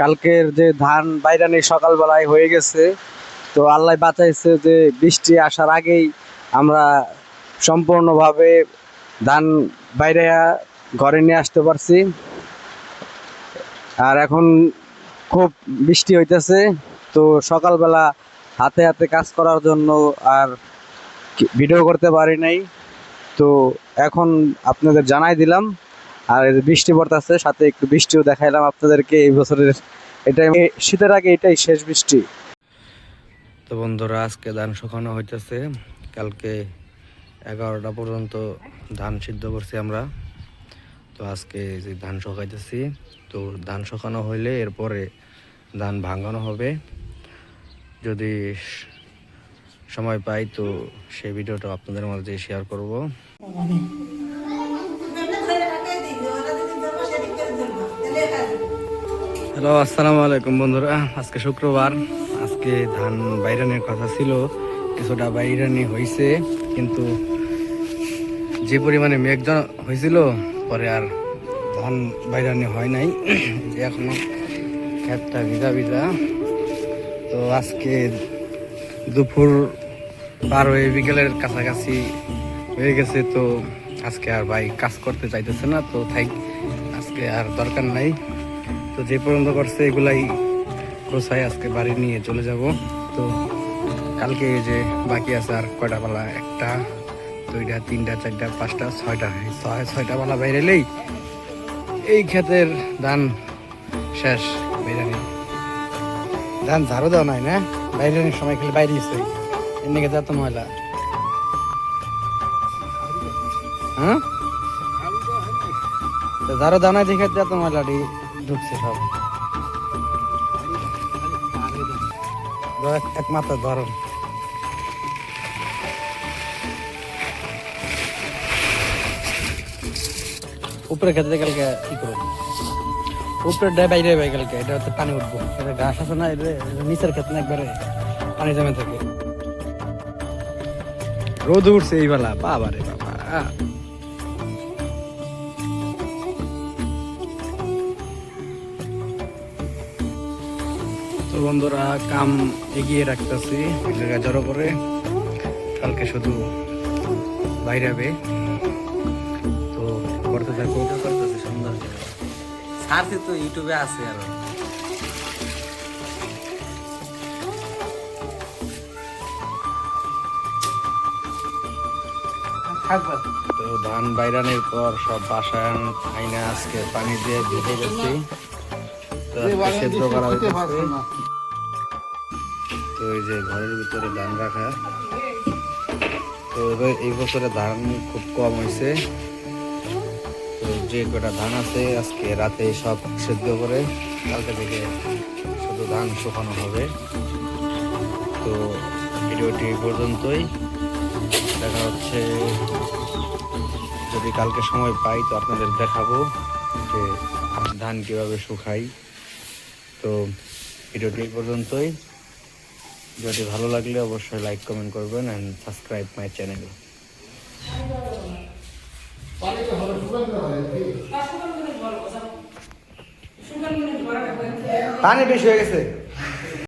কালকের যে ধান বাইরানি সকালবেলায় হয়ে গেছে, তো আল্লাহ বাঁচাইছে যে বৃষ্টি আসার আগেই আমরা সম্পূর্ণভাবে ধান বাইরে ঘরে নিয়ে আসতে পারছি। আর এখন খুব বৃষ্টি হইতেছে, তো সকালবেলা হাতে হাতে কাজ করার জন্য আর ভিডিও করতে পারি নাই। তো এখন আপনাদের জানাই দিলাম। আর বৃষ্টি পড়তেছে, সাথে একটু বৃষ্টিও দেখাইলাম আপনাদেরকে এই বছরের। এটাই শীতের আগে এটাই শেষ বৃষ্টি। তো বন্ধুরা, আজকে ধান শুকানো হইতেছে। কালকে এগারোটা পর্যন্ত ধান সিদ্ধ করছি আমরা। তো আজকে যে ধান শুকাইতেছি, তো ধান শুকানো হইলে এরপরে ধান ভাঙানো হবে। যদি সময় পাই তো সেই ভিডিওটা আপনাদের মাঝে শেয়ার করব। হ্যালো, আসসালামু আলাইকুম বন্ধুরা। আজকে শুক্রবার। আজকে ধান বাইরানের কথা ছিল, কিছুটা বাইরানি হয়েছে কিন্তু যে পরিমাণে মেঘজন হয়েছিল পরে আর ধান বাইরানি হয় নাই। যে এখনও ক্ষেতটা ভিজা ভিজা। তো আজকে দুপুর বারো বিকেলের কাছাকাছি হয়ে গেছে, তো আজকে আর ভাই কাজ করতে চাইতেছে না, তো থাই আজকে আর দরকার নাই। তো যে পর্যন্ত করছে এগুলাই গোছাই আজকে বাড়ি নিয়ে চলে যাব। তো কালকে যে বাকি আছে আর কয়টা পালা? একটা, দুইটা, তিনটা, চারটা, পাঁচটা, ছয়টা। ছয়, ছয়টা পালা বাইরেলেই এই ক্ষেতের ধান শেষ বেরানি ধান ঝাড়ু দেওয়া নাই না? বাইরে সময় খেলে বাইরে এসে এদিকে এত ময়লা। হ্যাঁ? ঝাড়ু দেওয়া নাই দেখে যেত ময়লাটি ঢুকছে সব। এক- মাথা উপরে খেতে কালকে কি করব? উপরে ডে বাইরে হয়ে কালকে এটা হচ্ছে পানি উঠবো। এটা ঘাস আছে না এটা নিচের ক্ষেত না একবারে পানি জমে থাকে। রোদ উঠছে এই বেলা বাবা রে বাবা। তো বন্ধুরা কাম এগিয়ে রাখতেছি। জায়গা জড়ো করে কালকে শুধু বাইরে হবে তো করতে থাকব করতেছে সুন্দর। সারছে তো ইউটিউবে আছে আর। তো ধান বাইরানোর পর সব বাসায় আন- আইনা আজকে পানি দিয়ে ধুয়ে গেছি। সেদ্ধ করা হয়েছে তো এই যে ঘরের ভিতরে ধান রাখা, তো এবার এই বছরে ধান খুব কম হয়েছে। তো যে কটা ধান আছে, আজকে রাতে সব সেদ্ধ করে কালকে থেকে শুধু ধান শুকানো হবে। তো ভিডিওটি পর্যন্তই। দেখা হচ্ছে যদি কালকে সময় পাই, তো আপনাদের দেখাবো যে ধান কীভাবে শুকাই। তো ভিডিওটি পর্যন্তই। যদি ভালো লাগলে অবশ্যই লাইক কমেন্ট করবেন অ্যান্ড সাবস্ক্রাইব মাই চ্যানেল পানি বেশি হয়ে গেছে।